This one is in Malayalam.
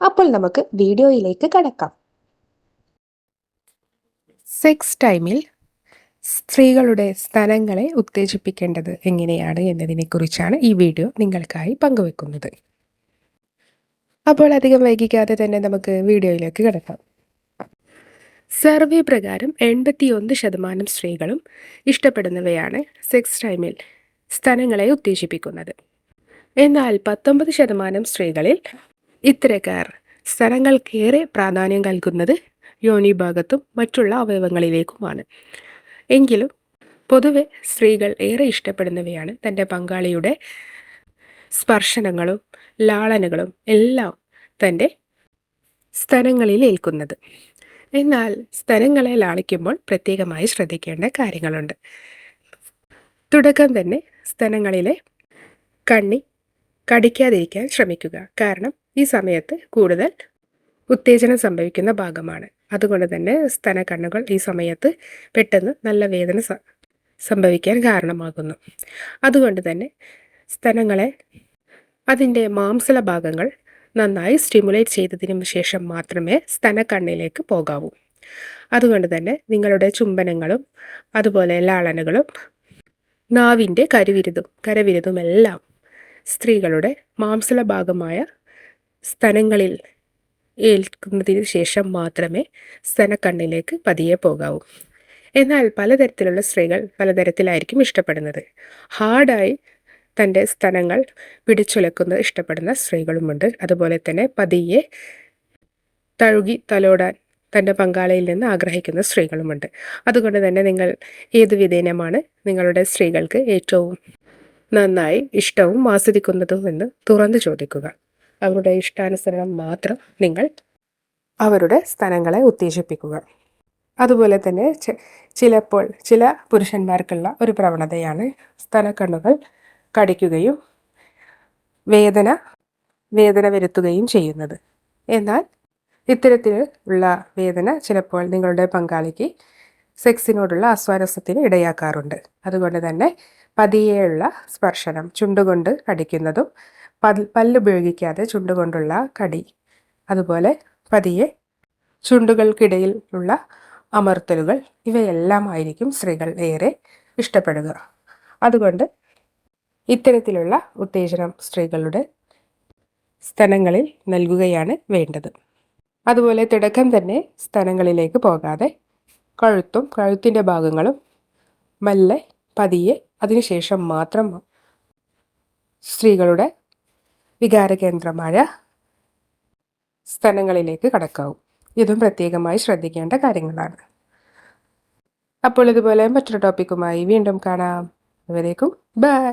അപ്പോൾ നമുക്ക് വീഡിയോയിലേക്ക് കടക്കാം. സെക്സ് ടൈമിൽ സ്ത്രീകളുടെ സ്ഥലങ്ങളെ ഉത്തേജിപ്പിക്കേണ്ടത് എങ്ങനെയാണ് എന്നതിനെക്കുറിച്ചാണ് ഈ വീഡിയോ നിങ്ങൾക്കായി പങ്കുവെക്കുന്നത്. അപ്പോൾ അധികം വൈകിക്കാതെ തന്നെ നമുക്ക് വീഡിയോയിലേക്ക് കിടക്കാം. സർവേ പ്രകാരം എൺപത്തിയൊന്ന് ശതമാനം സ്ത്രീകളും ഇഷ്ടപ്പെടുന്നവയാണ് സെക്സ് ടൈമിൽ സ്ഥലങ്ങളെ ഉത്തേജിപ്പിക്കുന്നത്. എന്നാൽ പത്തൊമ്പത് ശതമാനം സ്ത്രീകളിൽ ഇത്തരക്കാർ സ്ഥലങ്ങൾക്കേറെ പ്രാധാന്യം നൽകുന്നത് യോനി ഭാഗത്തും മറ്റുള്ള അവയവങ്ങളിലേക്കുമാണ്. എങ്കിലും പൊതുവെ സ്ത്രീകൾ ഏറെ ഇഷ്ടപ്പെടുന്നവയാണ് തന്റെ പങ്കാളിയുടെ സ്പർശനങ്ങളും ലാളനകളും എല്ലാം തന്റെ സ്ഥലങ്ങളിൽ ഏൽക്കുന്നത്. എന്നാൽ സ്ഥലങ്ങളെ ലാളിക്കുമ്പോൾ പ്രത്യേകമായി ശ്രദ്ധിക്കേണ്ട കാര്യങ്ങളുണ്ട്. തുടക്കം തന്നെ സ്ഥലങ്ങളിലെ കണ്ണി കടിക്കാതിരിക്കാൻ ശ്രമിക്കുക. കാരണം ഈ സമയത്ത് കൂടുതൽ ഉത്തേജനം സംഭവിക്കുന്ന ഭാഗമാണ്. അതുകൊണ്ട് തന്നെ സ്തന കണ്ണുകൾ ഈ സമയത്ത് പെട്ടെന്ന് നല്ല വേദന സംഭവിക്കാൻ കാരണമാകുന്നു. അതുകൊണ്ട് തന്നെ സ്തനങ്ങളെ അതിന്റെ മാംസല ഭാഗങ്ങൾ നന്നായി സ്റ്റിമുലേറ്റ് ചെയ്തതിനു ശേഷം മാത്രമേ സ്തന കണ്ണിലേക്ക് പോകാവൂ. അതുകൊണ്ട് തന്നെ നിങ്ങളുടെ ചുംബനങ്ങളും അതുപോലെ ലാളനകളും നാവിന്റെ കരുവിരുതും കരവിരുതുമെല്ലാം സ്ത്രീകളുടെ മാംസള ഭാഗമായ സ്ഥലങ്ങളിൽ ഏൽക്കുന്നതിന് ശേഷം മാത്രമേ സ്തനക്കണ്ണിലേക്ക് പതിയെ പോകാവൂ. എന്നാൽ പലതരത്തിലുള്ള സ്ത്രീകൾ പലതരത്തിലായിരിക്കും ഇഷ്ടപ്പെടുന്നത്. ഹാർഡായി തന്റെ സ്ഥലങ്ങൾ പിടിച്ചുലക്കുന്നത് ഇഷ്ടപ്പെടുന്ന സ്ത്രീകളുമുണ്ട്. അതുപോലെ തന്നെ പതിയെ തഴുകി തലോടാൻ തന്റെ പങ്കാളിയിൽ നിന്ന് ആഗ്രഹിക്കുന്ന സ്ത്രീകളുമുണ്ട്. അതുകൊണ്ട് തന്നെ നിങ്ങൾ ഏത് വിധേനമാണ് നിങ്ങളുടെ സ്ത്രീകൾക്ക് ഏറ്റവും നന്നായി ഇഷ്ടവും ആസ്വദിക്കുന്നതും എന്ന് തുറന്നു ചോദിക്കുക. അവരുടെ ഇഷ്ടാനുസരണം മാത്രം നിങ്ങൾ അവരുടെ സ്ഥലങ്ങളെ ഉത്തേജിപ്പിക്കുക. അതുപോലെ തന്നെ ചിലപ്പോൾ ചില പുരുഷന്മാർക്കുള്ള ഒരു പ്രവണതയാണ് സ്ഥലക്കണ്ണുകൾ കടിക്കുകയും വേദന വേദന വരുത്തുകയും ചെയ്യുന്നത്. എന്നാൽ ഇത്തരത്തിൽ ഉള്ള വേദന ചിലപ്പോൾ നിങ്ങളുടെ പങ്കാളിക്ക് സെക്സിനോടുള്ള അസ്വാരസ്യത്തിന് ഇടയാക്കാറുണ്ട്. അതുകൊണ്ട് തന്നെ പതിയെയുള്ള സ്പർശനം ചുണ്ടുകൊണ്ട് കടിക്കുന്നതും പല്ലുപയോഗിക്കാതെ ചുണ്ടുകൊണ്ടുള്ള കടി അതുപോലെ പതിയെ ചുണ്ടുകൾക്കിടയിൽ ഉള്ള അമർത്തലുകൾ ഇവയെല്ലാം ആയിരിക്കും സ്ത്രീകൾ ഏറെ ഇഷ്ടപ്പെടുക. അതുകൊണ്ട് ഇത്തരത്തിലുള്ള ഉത്തേജനം സ്ത്രീകളുടെ സ്ഥലങ്ങളിൽ നൽകുകയാണ് വേണ്ടത്. അതുപോലെ തുടക്കം തന്നെ സ്ഥലങ്ങളിലേക്ക് പോകാതെ കഴുത്തും കഴുത്തിന്റെ ഭാഗങ്ങളും മെല്ലെ പതിയെ അതിനുശേഷം മാത്രം സ്ത്രീകളുടെ വികാരകേന്ദ്രമായ സ്ഥലങ്ങളിലേക്ക് കടക്കാവും. ഇതും പ്രത്യേകമായി ശ്രദ്ധിക്കേണ്ട കാര്യങ്ങളാണ്. അപ്പോൾ ഇതുപോലെ മറ്റൊരു ടോപ്പിക്കുമായി വീണ്ടും കാണാം. അതുവരേക്കും ബൈ